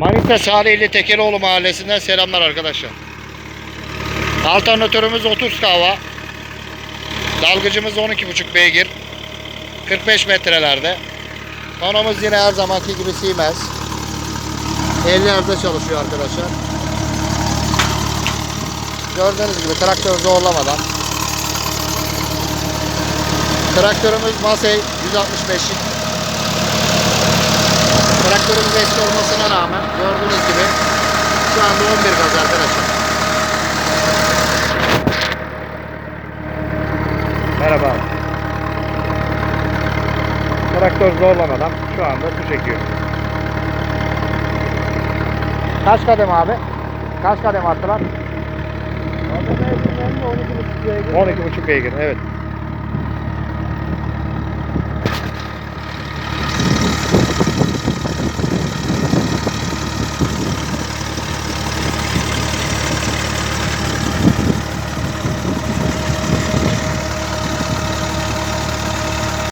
Manisa Salihli Tekeroğlu Mahallesi'nden selamlar arkadaşlar. Alternatörümüz 30 kava. Dalgıcımız 12,5 beygir. 45 metrelerde. Tonamız yine her zamanki gibi Siemens. 50 Hz'de çalışıyor arkadaşlar. Gördüğünüz gibi traktör zorlamadan. Traktörümüz Masey 165'lik. Traktörümüz eski olmasına rağmen gördüğünüz gibi şu anda 11 gaz arkadaşlar. Merhaba. Traktör zorlamadan şu anda su çekiyor. Kaç kadem abi? Kaç kadem attılar? 12,5 beygir. Evet.